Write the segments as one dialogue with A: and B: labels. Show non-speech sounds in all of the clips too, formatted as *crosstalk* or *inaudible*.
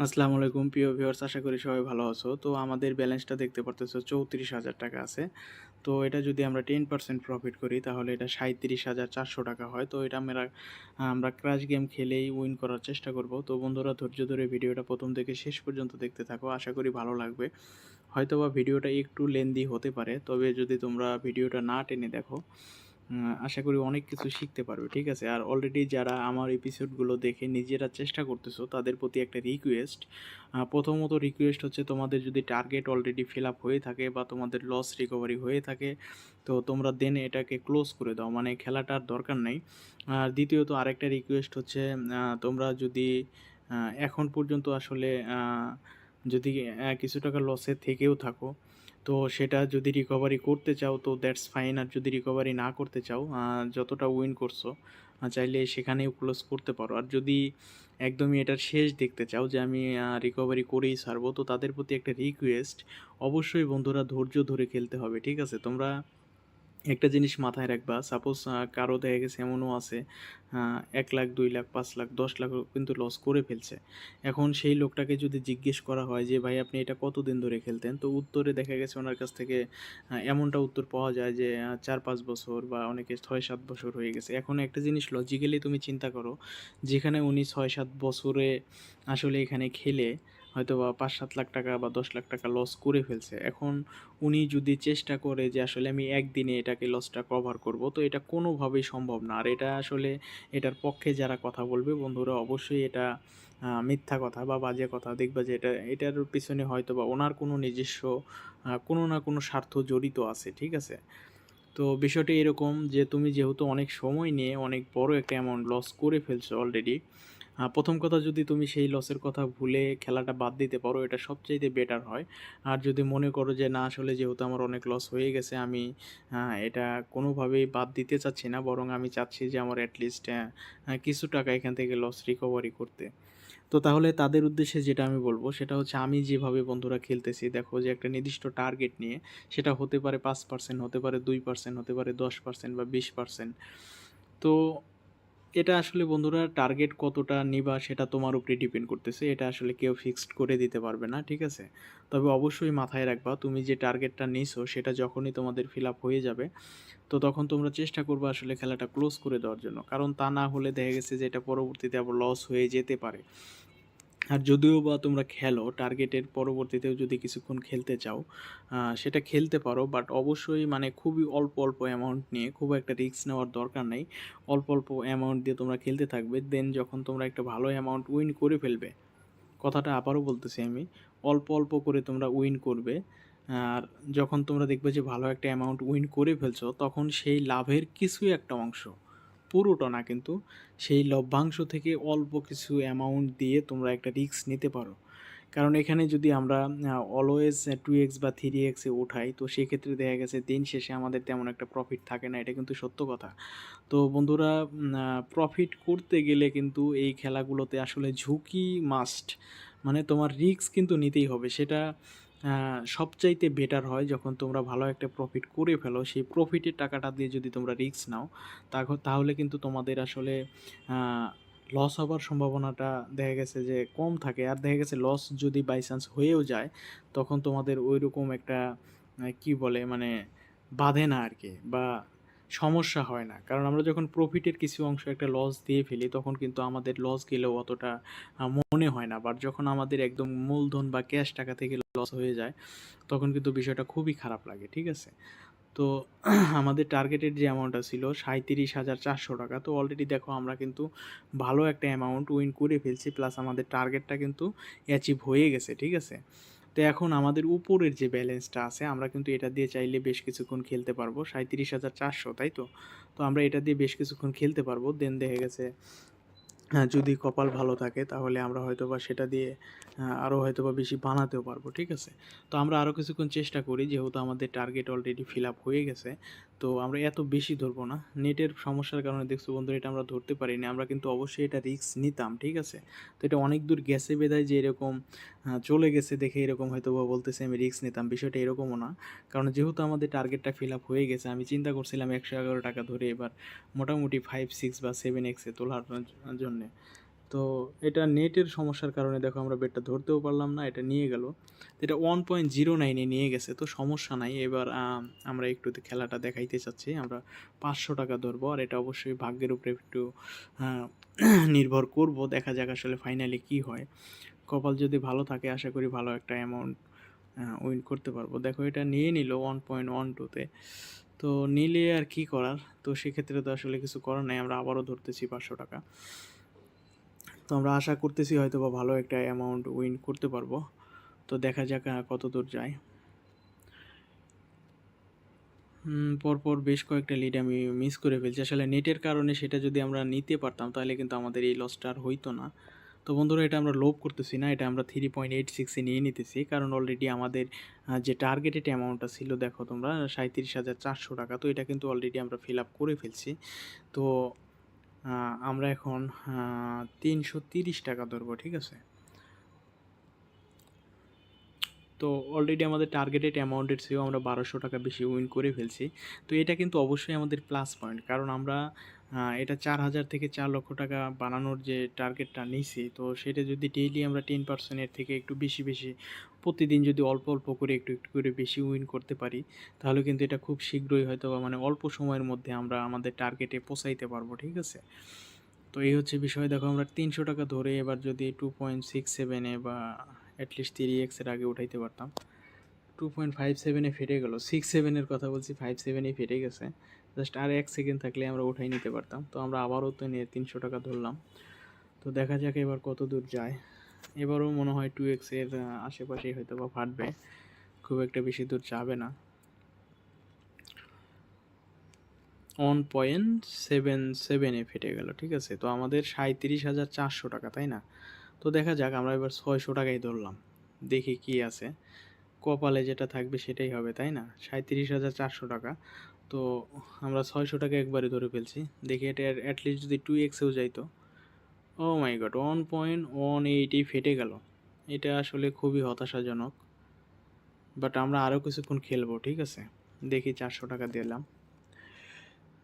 A: আসসালামু আলাইকুম, প্রিয় ভিউয়ার্স আশা করি সবাই ভালো আছো। তো আমাদের ব্যালেন্সটা দেখতে পারতেছো চৌত্রিশ হাজার টাকা আছে। তো এটা যদি আমরা টেন পার্সেন্ট প্রফিট করি, তাহলে এটা সাঁত্রিশ হাজার চারশো টাকা হয়। তো এটা আমরা আমরা ক্রাশ গেম খেলেই উইন করার চেষ্টা করব। তো বন্ধুরা, ধৈর্য ধরে ভিডিওটা প্রথম থেকে শেষ পর্যন্ত দেখতে থাকো। আশা করি ভালো লাগবে। হয়তোবা ভিডিওটা একটু লেন্দি হতে পারে, তবে যদি তোমরা ভিডিওটা না টেনে দেখো আশা করি অনেক কিছু শিখতে পারবে, ঠিক আছে? আর অলরেডি যারা আমার এপিসোডগুলো দেখে নিজেরা চেষ্টা করতেছো, তাদের প্রতি একটা রিকোয়েস্ট প্রথমত রিকোয়েস্ট হচ্ছে তোমাদের যদি টার্গেট অলরেডি ফিল আপ হয়ে থাকে বা তোমাদের লস রিকভারি হয়ে থাকে, তো তোমরা দেন এটাকে ক্লোজ করে দাও মানে খেলাটার দরকার নেই। আর দ্বিতীয়ত আরেকটা রিকোয়েস্ট হচ্ছে তোমরা যদি এখন পর্যন্ত আসলে যদি কিছু টাকা লসে থেকেও থাকো, তো সেটা যদি রিকভারি করতে চাও, তো দ্যাটস ফাইন আর যদি রিকভারি না করতে চাও যতটা উইন করছ চাইলে সেখানেও ক্লোজ করতে পারো। আর যদি একদমই এটার শেষ দেখতে চাও যে আমি রিকভারি করেই ছাড়বো তো তাদের প্রতি একটা রিকোয়েস্ট অবশ্যই বন্ধুরা ধৈর্য ধরে খেলতে হবে, ঠিক আছে? তোমরা একটা জিনিস মাথায় রাখবা সাপোজ কারও দেখা গেছে এমনও আছে এক লাখ, দুই লাখ, পাঁচ লাখ, দশ লাখ কিন্তু লস করে ফেলছে। এখন সেই লোকটাকে যদি জিজ্ঞেস করা হয় যে, ভাই, আপনি এটা কতদিন ধরে খেলতেন? তো উত্তরে দেখা গেছে ওনার কাছ থেকে এমনটা উত্তর পাওয়া যায় যে চার, পাঁচ বছর বা অনেকে ছয়, সাত বছর হয়ে গেছে। এখন একটা জিনিস লজিক্যালি তুমি চিন্তা করো, যেখানে উনি ছয়, সাত বছরে আসলে এখানে খেলে হয়তো বা পাঁচ সাত লাখ টাকা বা দশ লাখ টাকা লস করে ফেলছে। এখন উনি যদি চেষ্টা করে যে আসলে আমি একদিনে এটাকে লসটা কভার করব, তো এটা কোনোভাবেই সম্ভব না। আর এটা আসলে এটার পক্ষে যারা কথা বলবে, বন্ধুরা অবশ্যই এটা মিথ্যা কথা বা বাজে কথা। দেখবা যে এটা, এটার পিছনে হয়তো বা ওনার কোনো নিজস্ব কোনো না কোনো স্বার্থ জড়িত আছে, ঠিক আছে? তো বিষয়টি এরকম যে তুমি যেহেতু অনেক সময় নিয়ে অনেক বড় একটা অ্যামাউন্ট লস করে ফেলছো অলরেডি প্রথম কথা যদি তুমি সেই লসের কথা ভুলে খেলাটা বাদ দিতে পারো, এটা সবচাইতে বেটার হয়। আর যদি মনে করো যে, না, আসলে যেহেতু আমার অনেক লস হয়ে গেছে, আমি এটা কোনোভাবেই বাদ দিতে চাচ্ছি না, বরং আমি চাচ্ছি যে, আমার অ্যাটলিস্ট কিছু টাকা এখান থেকে লস রিকভারি করতে। তো তাহলে তাদের উদ্দেশ্যে যেটা আমি বলব, সেটা হচ্ছে আমি যেভাবে বন্ধুরা খেলতেছি, দেখো যে, একটা নির্দিষ্ট টার্গেট নিয়ে, সেটা হতে পারে পাঁচ পার্সেন্ট হতে পারে দুই পার্সেন্ট হতে পারে দশ পার্সেন্ট বা বিশ পার্সেন্ট তো এটা আসলে বন্ধুরা টার্গেট কতটা নিবা সেটা তোমার উপরে ডিপেন্ড করতেছে। এটা আসলে কেউ ফিক্সড করে দিতে পারবে না, ঠিক আছে? তবে অবশ্যই মাথায় রাখবা, তুমি যে টার্গেটটা নিছো সেটা যখনই তোমাদের ফিল আপ হয়ে যাবে, তো তখন তোমরা চেষ্টা করবে আসলে খেলাটা ক্লোজ করে দেওয়ার জন্য। কারণ তা না হলে দেখা গেছে যে এটা পরবর্তীতে আবার লস হয়ে যেতে পারে। আর যদিও বা তোমরা খেলো, টার্গেটের পরবর্তীতেও যদি কিছুক্ষণ খেলতে চাও সেটা খেলতে পারো বাট অবশ্যই মানে খুবই অল্প অল্প অ্যামাউন্ট নিয়ে, খুব একটা রিস্ক নেওয়ার দরকার নেই। অল্প অল্প অ্যামাউন্ট দিয়ে তোমরা খেলতে থাকবে দেন যখন তোমরা একটা ভালো অ্যামাউন্ট উইন করে ফেলবে, কথাটা আবারও বলতেছি আমি, অল্প অল্প করে তোমরা উইন করবে, আর যখন তোমরা দেখবে যে ভালো একটা অ্যামাউন্ট উইন করে ফেলছো, তখন সেই লাভের কিছুই একটা অংশ। পুরোটা না, কিন্তু সেই লভ্যাংশ থেকে অল্প কিছু অ্যামাউন্ট দিয়ে তোমরা একটা রিস্ক নিতে পারো। কারণ এখানে যদি আমরা অলওয়েজ টু এক্স বা থ্রি এক্সে উঠাই, তো সেক্ষেত্রে দেখা গেছে দিন শেষে আমাদের তেমন একটা প্রফিট থাকে না, এটা কিন্তু সত্য কথা। তো বন্ধুরা প্রফিট করতে গেলে কিন্তু এই খেলাগুলোতে আসলে ঝুঁকি মাস্ট মানে তোমার রিস্ক কিন্তু নিতেই হবে। সেটা সবচাইতে বেটার হয় যখন তোমরা ভালো একটা প্রফিট করে ফেলো, সেই প্রফিটের টাকাটা দিয়ে যদি তোমরা রিস্ক নাও তাহ- তাহলে কিন্তু তোমাদের আসলে লস হবার সম্ভাবনাটা দেখা গেছে যে কম থাকে। আর দেখা গেছে লস যদি বাই চান্স হয়েও যায়, তখন তোমাদের ওই রকম একটা কি বলে মানে বাধে না আর কি বা সমস্যা হয় না। কারণ আমরা যখন প্রফিটের কিছু অংশ একটা লস দিয়ে ফেলি, তখন কিন্তু আমাদের লস গেলেও অতটা মনে হয় না। বাট যখন আমাদের একদম মূলধন বা ক্যাশ টাকা থেকে লস হয়ে যায়, তখন কিন্তু বিষয়টা খুবই খারাপ লাগে, ঠিক আছে? তো *clears throat* আমাদের টার্গেটেড যে অ্যামাউন্টটা ছিল সাঁত্রিশ হাজার চারশো টাকা। তো অলরেডি দেখো আমরা কিন্তু ভালো একটা অ্যামাউন্ট উইন করে ফেলছি প্লাস আমাদের টার্গেটটা কিন্তু অ্যাচিভ হয়ে গেছে, ঠিক আছে? তো এখন আমাদের উপরের যে ব্যালেন্সটা আছে, আমরা কিন্তু এটা দিয়ে চাইলে বেশ কিছুক্ষণ খেলতে পারব। সাঁত্রিশ হাজার চারশো, তাই তো? তো আমরা এটা দিয়ে বেশ কিছুক্ষণ খেলতে পারব। দেন দেখে গেছে যদি কপাল ভালো থাকে, তাহলে আমরা হয়তো বা সেটা দিয়ে আরও হয়তো বা বেশি বানাতেও পারব, ঠিক আছে? তো আমরা আরও কিছুক্ষণ চেষ্টা করি, যেহেতু আমাদের টার্গেট অলরেডি ফিল আপ হয়ে গেছে। তো আমরা এত বেশি ধরবো না। নেটের সমস্যার কারণে দেখছ বন্ধুরা, এটা আমরা ধরতে পারিনি। আমরা কিন্তু অবশ্যই এটা রিস্ক নিতাম, ঠিক আছে? তো এটা অনেক দূর গেছে বেদায় যে এরকম চলে গেছে দেখে এরকম হয়তো বা বলতেছে, আমি রিস্ক নিতাম। বিষয়টা এরকমও না। কারণ যেহেতু আমাদের টার্গেটটা ফিল আপ হয়ে গেছে, আমি চিন্তা করছিলাম একশো এগারো টাকা ধরে এবার মোটামুটি ফাইভ সিক্স বা সেভেন এক্সে তোলার জন্যে। তো এটা নেটের সমস্যার কারণে দেখো আমরা বেডটা ধরতেও পারলাম না, এটা নিয়ে গেল। এটা ওয়ান পয়েন্ট জিরো নাইনে নিয়ে গেছে, তো সমস্যা নাই। এবার আমরা একটু খেলাটা দেখাইতে চাচ্ছি, আমরা পাঁচশো টাকা ধরবো, আর এটা অবশ্যই ভাগ্যের উপরে একটু নির্ভর করব, দেখা যাক আসলে ফাইনালি কি হয়। কপাল যদি ভালো থাকে, আশা করি ভালো একটা অ্যামাউন্ট উইন করতে পারব। দেখো এটা নিয়ে নিল ওয়ান পয়েন্ট ওয়ান টুতে তো নিলে আর কি করার? তো সেক্ষেত্রে তো আসলে কিছু করার নাই, আমরা আবারও ধরতেছি পাঁচশো টাকা। তো আমরা আশা করতেছি হয়তো বা ভালো একটা অ্যামাউন্ট উইন করতে পারব। তো দেখা যাক কত দূর যায়। পরপর বেশ কয়েকটা লিড আমি মিস করে ফেলছি। আসলে নেটের কারণে সেটা যদি আমরা নিতে পারতাম, তাহলে কিন্তু আমাদের এই লসটা আর হইতো না। তো বন্ধুরা, এটা আমরা লোভ করতেছি না, এটা আমরা থ্রি পয়েন্ট এইট সিক্সে নিয়ে নিতেছি। কারণ অলরেডি আমাদের যে টার্গেটেড অ্যামাউন্টটা ছিল, দেখো তোমরা সাঁত্রিশ হাজার চারশো টাকা। তো এটা কিন্তু অলরেডি আমরা ফিল আপ করে ফেলছি। তো আমরা এখন তিনশো তিরিশ টাকা ধরবো, ঠিক আছে? তো অলরেডি আমাদের টার্গেটেড অ্যামাউন্টের চেয়েও আমরা বারোশো টাকা বেশি উইন করে ফেলছি। তো এটা কিন্তু অবশ্যই আমাদের প্লাস পয়েন্ট কারণ আমরা এটা চার হাজার থেকে চার লক্ষ টাকা বানানোর যে টার্গেটটা নিছি, তো সেটা যদি ডেইলি আমরা টেন পার্সেন্টের থেকে একটু বেশি বেশি, প্রতিদিন যদি অল্প অল্প করে একটু একটু করে বেশি উইন করতে পারি, তাহলে কিন্তু এটা খুব শীঘ্রই হয়তো মানে অল্প সময়ের মধ্যে আমরা আমাদের টার্গেটে পৌঁছাইতে পারব, ঠিক আছে? তো এই হচ্ছে বিষয়, দেখো আমরা তিনশো টাকা ধরে এবার যদি টু পয়েন্ট সিক্স সেভেনে বা অ্যাটলিস্ট থ্রি এক্সের আগে উঠাইতে পারতাম টু পয়েন্ট ফাইভ সেভেনে ফেটে গেলো সিক্স সেভেনের কথা বলছি ফাইভ সেভেনেই ফেটে গেছে জাস্ট আর এক সেকেন্ড থাকলে আমরা উঠাই নিতে পারতাম। তো আমরা আবারও তো নিয়ে তিনশো টাকা ধরলাম। তো দেখা যাক এবার কত দূর যায়। এবারও মনে হয় টু এক্সের আশেপাশেই হয়তো বা ফাটবে। খুব একটা বেশি দূর যাবে না। ওয়ান পয়েন্ট সেভেন সেভেনে ফেটে গেল, ঠিক আছে? তো আমাদের সাঁত্রিশ হাজার চারশো টাকা, তাই না? তো দেখা যাক, আমরা এবার ছয়শো টাকাই ধরলাম। দেখি কি আছে। কপালে যেটা থাকবে সেটাই হবে, তাই না? সাঁত্রিশ হাজার চারশো টাকা। তো আমরা ছয়শো টাকা একবারে ধরে ফেলছি। দেখি এটা অ্যাটলিস্ট যদি টু এক্সেও যাইতো ও my god one point one এইটই ফেটে গেল। এটা আসলে খুবই হতাশাজনক। বাট আমরা আরও কিছুক্ষণ খেলব, ঠিক আছে? দেখি চারশো টাকা দিলাম।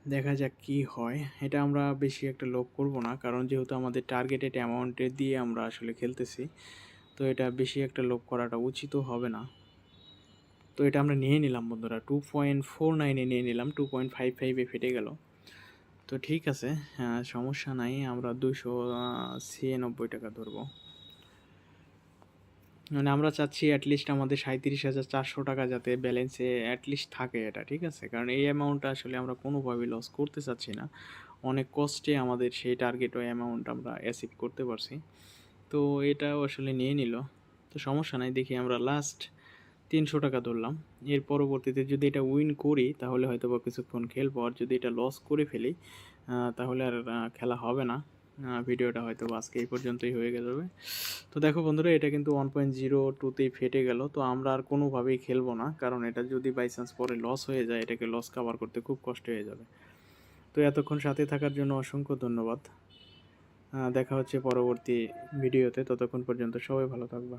A: দেখা যাক কি হয়। এটা আমরা বেশি একটা লোভ করব না, কারণ যেহেতু আমাদের টার্গেটেড অ্যামাউন্টে দিয়ে আমরা আসলে খেলতেছি, তো এটা বেশি একটা লোভ করাটা উচিতও হবে না। তো এটা আমরা নিয়ে নিলাম বন্ধুরা। টু পয়েন্ট ফোর নাইনে নিয়ে নিলাম টু পয়েন্ট ফাইভ ফাইভে ফেটে গেল। তো ঠিক আছে হ্যাঁ, সমস্যা নাই আমরা দুশো ছিয়ানব্বই টাকা ধরবো। মানে আমরা চাচ্ছি অ্যাটলিস্ট আমাদের সাঁত্রিশ হাজার চারশো টাকা যাতে ব্যালেন্সে অ্যাটলিস্ট থাকে এটা ঠিক আছে? কারণ এই অ্যামাউন্টটা আসলে আমরা কোনোভাবে লস করতে চাচ্ছি না। অনেক কষ্টে আমাদের সেই টার্গেট ওই অ্যামাউন্ট আমরা অ্যাচিভ করতে পারছি। তো এটাও আসলে নিয়ে নিল। তো সমস্যা নাই দেখি আমরা লাস্ট তিনশো টাকা ধরলাম। এর পরবর্তীতে যদি এটা উইন করি, তাহলে হয়তো বা কিছুক্ষণ খেলব আর যদি এটা লস করে ফেলি তাহলে আর খেলা হবে না। ভিডিওটা হয়তো আজকে এই পর্যন্তই হয়ে যাবে তো দেখো বন্ধুরা, এটা কিন্তু ওয়ান পয়েন্ট জিরো টুতেই ফেটে গেল। তো আমরা আর কোনোভাবেই খেলব না, কারণ এটা যদি বাই চান্স পরে লস হয়ে যায়, এটাকে লস কাভার করতে খুব কষ্ট হয়ে যাবে। তো এতক্ষণ সাথে থাকার জন্য অসংখ্য ধন্যবাদ। দেখা হচ্ছে পরবর্তী ভিডিওতে। ততক্ষণ পর্যন্ত সবাই ভালো থাকবা।